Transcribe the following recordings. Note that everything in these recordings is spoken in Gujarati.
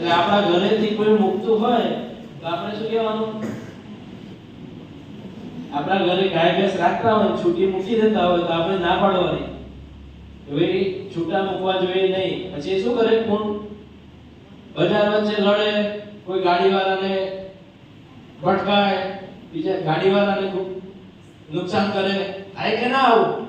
એટલે આપણા ઘરેથી કોઈ મૂકતું હોય, તો આપણે શું કહેવાનું? આપણા ઘરે ગાય ભેંસ રાખતા હોય, છૂટી મૂકી દેતા હોય, તો આપણે ના પાડવાની. હવે છૂટા મૂકવા જોઈએ નહીં. પછી શું કરે કોણ બજાર વચ્ચે લડે, કોઈ ગાડીવાળાને ભટકાય, બીજા ગાડીવાળાને નુકસાન કરે. થાય કે ના આવું?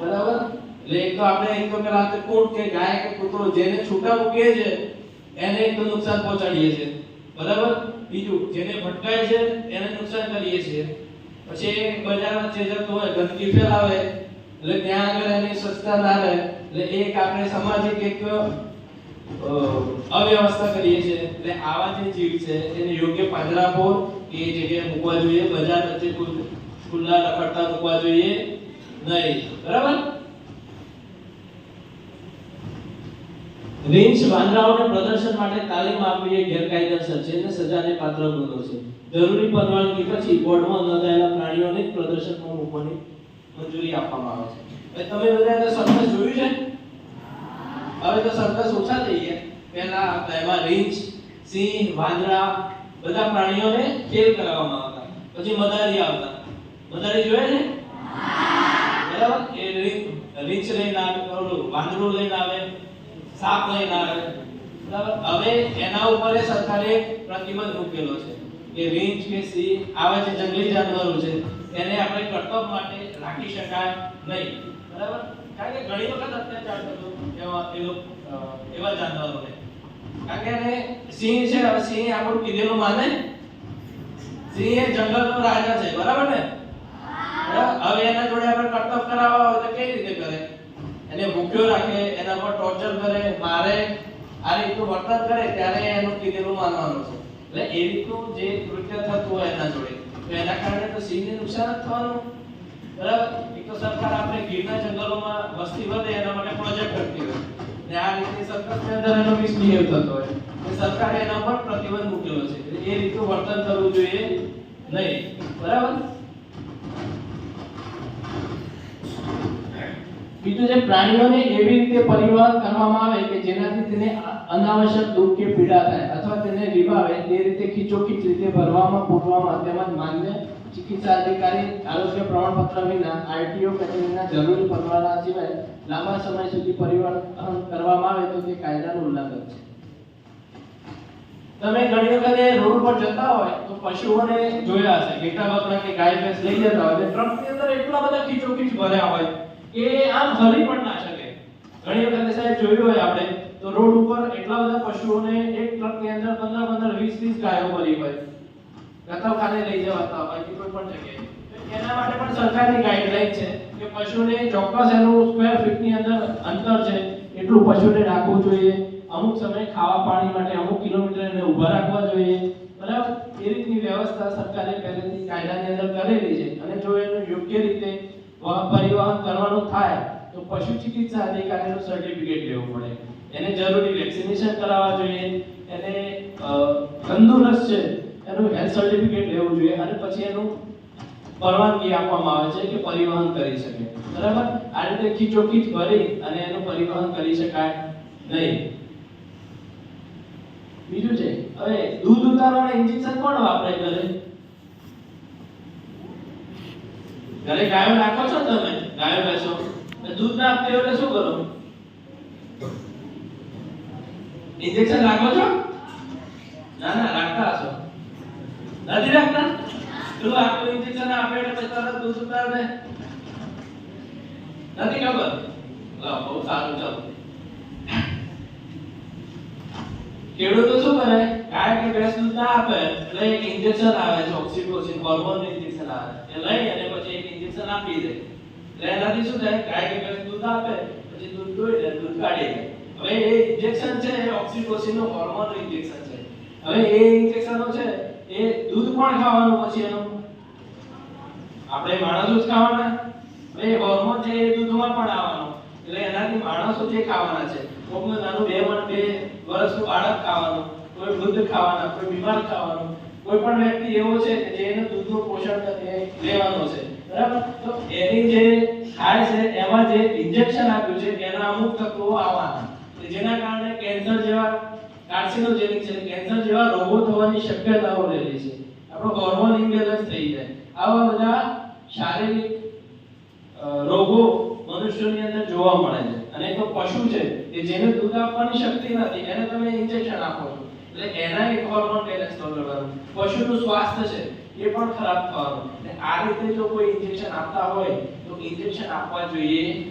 બરાબર? એટલે એક તો આપણે એક તો પેલા કોણ કે ગાય કે કૂતરો જેને છૂટા મૂકીએ છે એને એક તો નુકસાન પહોંચાડીએ છીએ. બરાબર? બીજું, જેને ભટકાય છે, એને નુકસાન કરીએ છીએ. પછી બજારમાં જે જતો હોય, ગંદકી ફેલાવે, એટલે ત્યાં આગળ એની સ્વચ્છતા ના રહે, એટલે એક આપણે સામાજિક એક અવ્યવસ્થા કરીએ છીએ. એટલે આવા જે જીવ છે, એને યોગ્ય પાંજરા પર એ જગ્યાએ મૂકવા જોઈએ. બજાર વચ્ચે ખુલ્લા રખડતા મૂકવા જોઈએ નહીં. બરાબર? રીંછ વાંદરાઓને પ્રદર્શન માટે તાલીમ આપવી એ ગેરકાયદેસર છે અને સજાને પાત્ર ગુનો છે. જરૂરી પરવાનગી પછી બોર્ડમાં નોંધાયેલા પ્રાણીઓને પ્રદર્શનમાં મૂકવાની મંજૂરી આપવામાં આવે છે. તમે બધાએ તો સર્કસ જોયું છે? હવે તો સર્કસ ઓછા થઈ ગયા. પહેલા એમાં રિંચ સિંહ, વાંદરા બધા પ્રાણીઓને ખેલ કરાવવામાં આવતા. પછી મદારી આવતા. મદારી જોયે ને બરાબર? એ રિંચ રિંચ લઈને આવે વાંદરું લઈને આવે. સાપ લઈને આવે બરાબર? હવે એના ઉપર સરકારે પ્રતિબંધ મૂકેલો છે કે રીંછ કે સિંહ આવા જે જંગલી જાનવરો છે એને આપણે કરતબ માટે રાખી શકાય નહીં. બરાબર? કારણ કે ઘણી વખત અત્યાચાર થતો એવા એ એવા જાનવરોને. કારણ કે એને સિંહ છે, હવે સિંહ આપણું કીધેલું માને? સિંહ એ જંગલનો રાજા છે, બરાબર ને? હવે એના જોડે આપણે કરતબ કરાવવા હોય તો કેવી રીતે કરે? એને ભૂખ્યો રાખે, એના પર ટોર્ચર કરે, મારે આ રીતનું વર્તન કરે, ત્યારે એનું કીધેલું માનવાનું છે. એટલે એ રીતનું જે કૃત્ય થતું હોય એના જોડે, તો એના કારણે તો સિંહને નુકસાન જ થવાનું. બરાબર? એક તો સરકાર આપણે ગીરના જંગલોમાં વસ્તી વધે, એના માટે પ્રોજેક્ટ કરતી હોય. ને આ રીતે સર્કસની અંદર એનો મિસબિહેવ થતો હોય. તો સરકારે એના પર પ્રતિબંધ મૂકેલો છે. એ રીતનું વર્તન કરવું જોઈએ નહીં. બરાબર? બીજું પ્રાણીઓને એવી રીતે પરિવહન કરવામાં આવે કે જેનાથી તેને અનાવશ્યક દુઃખ કે પીડા થાય અથવા તેને રીબાવે, તે રીતે ખીચોખીચ રીતે ભરવામાં, પૂરવામાં તેમજ માન્ય ચિકિત્સા અધિકારી, આરોગ્ય પ્રમાણપત્ર વિના, આરટીઓ કચેરીના જરૂરી પરવાના સિવાય લાંબા સમય સુધી પરિવહન કરવામાં આવે તો તે કાયદાનું ઉલ્લંઘન છે. તમે ઘણી વખતે રોડ પર જતા હોય તો પશુઓને જોયા હશે ઘેટા બકરા કે ગાય ભેંસ લઈ જતા હોય ટ્રકની અંદર એટલા બધા ખીચોખીચ ભર્યા હોય કે આમ ફરી પણ ના શકે. ઘણી વખતે સાહેબ જોયું હોય આપણે, તો રોડ ઉપર એટલા બધા પશુઓને એક ટ્રકની અંદર 15 15 20 20 ગાયો ભરી હોય. કતલખાને લઈ જવાતા હોય કે કોઈ પણ જગ્યાએ. એના માટે પણ સરકારની ગાઈડલાઈન છે કે પશુને ચોક્કસ એનું સ્ક્વેર ફીટની અંદર અંતર છે, એટલું પશુને રાખવું જોઈએ. અમુક સમય ખાવા પાણી માટે અમુક કિલોમીટર એને ઊભા રાખવા જોઈએ. બરાબર? એ રીતની વ્યવસ્થા સરકારે પહેલેથી કાયદાની અંદર કરેલી છે. અને જો એનું યોગ્ય રીતે પરિવહન કરવાનું થાય, તો પશુ ચિકિત્સા અધિકારીનું સર્ટિફિકેટ લેવું પડે. એને જરૂરી વેક્સિનેશન કરાવવા જોઈએ. એને તંદુરસ્ત છે, એનું હેલ્થ સર્ટિફિકેટ લેવું જોઈએ અને પછી એનું પરવાનગી આપવામાં આવે છે કે પરિવહન કરી શકે. બરાબર? આ રીતે ખીચોખીચ ભરી અને એનું પરિવહન કરી શકાય નહીં. બીજું છે, હવે દૂધ ઉતારવાના ઇન્જેક્શન કોણ વાપરે ઘરે? ઘરે ગાયો રાખો છો તમે? ગાયો ને દૂધ ના આપતી એટલે શું કરો? ઇન્જેક્શન રાખો છો? ના ના, રાખતા હશો. નથી રાખતા? જો આખું ઇન્જેક્શન આપે એટલે પછી દૂધ ઉતાર નથી ખબર? બહુ સારું, ચાલો. ખેડૂતો શું કરે? ગાય કે ભેંસ દૂધ ના આપે, એટલે એક ઇન્જેક્શન આવે છે ઓક્સિટોસિન હોર્મોન ઇન્જેક્શન આવે. એ લઈ અને ઇન્જેક્શન આપી દે એટલે એનાથી શું થાય? ગાય કે ભેંસ દૂધ આપે, પછી દૂધ દોઈ દે દૂધ કાઢી હવે એ ઇન્જેક્શન છે, એ ઓક્સિટોસિન હોર્મોન ઇન્જેક્શન છે. હવે એ ઇન્જેક્શનો છે, એ દૂધ કોણ ખાવાનું પછી એનું? આપણે માણસો જ ખાવાના. હવે હોર્મોન છે, એ દૂધમાં પણ આવવાનું. એટલે એનાથી માણસો જે ખાવાના છે, કોકનું નાનું બે મણ બે વર્ષનું બાળક ખાવાનું, કોઈ વૃદ્ધ ખાવાના, કોઈ બીમાર ખાવાનું, કોઈ પણ વ્યક્તિ એવો છે કે જેને દૂધનું પોષણ લેવાનો છે. બરાબર? તો એની જે ખાય છે, એમાં જે ઇન્જેક્શન આપ્યું છે, એના અમુક તત્વો કે જેના કારણે કેન્સર જેવા કાર્સિનોજેનિક છે કેન્સર જેવા રોગો થવાની શક્યતાઓ રહેલી છે. આપણો હોર્મોન ઇમ્બેલેન્સ થઈ જાય. આવા બધા શારીરિક રોગો મનુષ્યની અંદર જોવા મળે છે. અને તો પશુ છે, કે જેને દૂધ આપવાની શક્તિ નથી, એને તમે ઇન્જેક્શન આપો એટલે એના એક હોર્મોન બેલેન્સ બગડવાનું પશુનું સ્વાસ્થ્ય છે. એ પણ ખરાબ થવાનું. એટલે આ રીતે જો કોઈ ઇન્જેક્શન આપતા હોય, તો ઇન્જેક્શન આપવા જોઈએ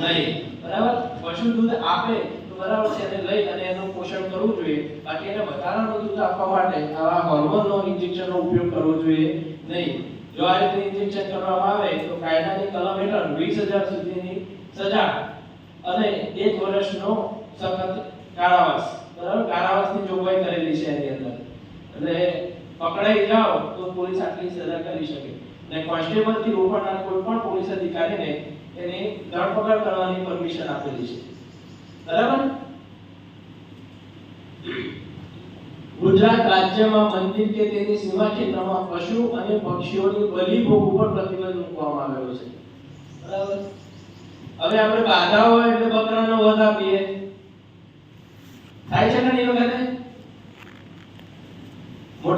નહીં. બરાબર? પશુ દૂધ આપે, તો બરાબર છે, એને લઈ અને એનું પોષણ કરવું જોઈએ. બાકી એને વધારાનું દૂધ આપવા માટે આવા હોર્મોનનો ઇન્જેક્શનનો ઉપયોગ કરવો જોઈએ નહીં. જો આ રીતે ઇન્જેક્શન કરવામાં આવે, તો કાયદાની કલમ હેઠળ વીસ હજાર સુધીની સજા અને એક વર્ષનો સખત કારાવાસ. બરાબર? કારાવાસની જોગવાઈ કરેલી છે એની અંદર. એટલે પકડાઈ જાઓ તો પોલીસ આટલી સજા કરી શકે. અને કોન્સ્ટેબલથી રોકવાના કોઈ પણ પોલીસ અધિકારીને એની ધરપકડ કરવાની પરમિશન આપેલી છે. બરાબર? ગુજરાત રાજ્યમાં મંદિર કે તેની સીમા ક્ષેત્રમાં પશુ અને પક્ષીઓની બલિ ભોગ ઉપર પ્રતિબંધ મૂકવામાં આવ્યો છે. બરાબર? હવે આપણે બાધા હોય એટલે બકરાનો વધ આપીએ. થાય છે ને એ વખતે?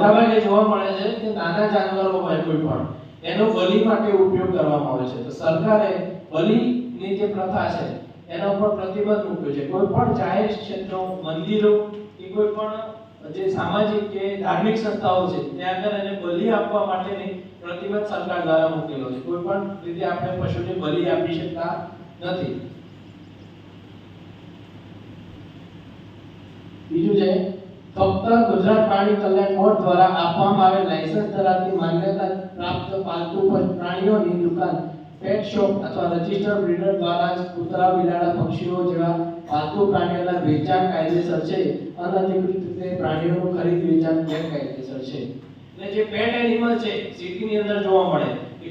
મોટા ભાગે જોવા મળે છે કે નાના જાનવરો હોય કોઈ પણ, એનો બલિ માટે ઉપયોગ કરવામાં આવે છે. તો સરકારે બલિની જે પ્રથા છે, એના ઉપર પ્રતિબંધ મૂક્યો છે. કોઈ પણ જાહેર ક્ષેત્રો, મંદિરો કે કોઈ પણ જે સામાજિક કે ધાર્મિક સંસ્થાઓ છે, ત્યાં આગળ એને બલિ આપવા માટેની પ્રતિબંધ સરકાર દ્વારા મૂકેલો છે. કોઈ પણ રીતે આપણે પશુને બલિ આપી શકતા નથી. બીજું છે ફક્ત ગુજરાત પ્રાણી કલ્યાણ બોર્ડ દ્વારા આપવામાં આવેલ લાયસન્સ ધરાવતી માન્યતા પ્રાપ્ત પાલતુ પ્રાણીઓની દુકાન પેટ શોપ અથવા રજિસ્ટર બ્રીડર દ્વારા જ કૂતરા, બિલાડા, પક્ષીઓ જેવા પાલતુ પ્રાણીઓના વેચાણ કાયદેસર છે. અનધિકૃત રીતે પ્રાણીઓનું ખરીદ વેચાણ ગેરકાયદેસર છે. એટલે જે પેટ એનિમલ છે સિટીની અંદર જોવા મળે.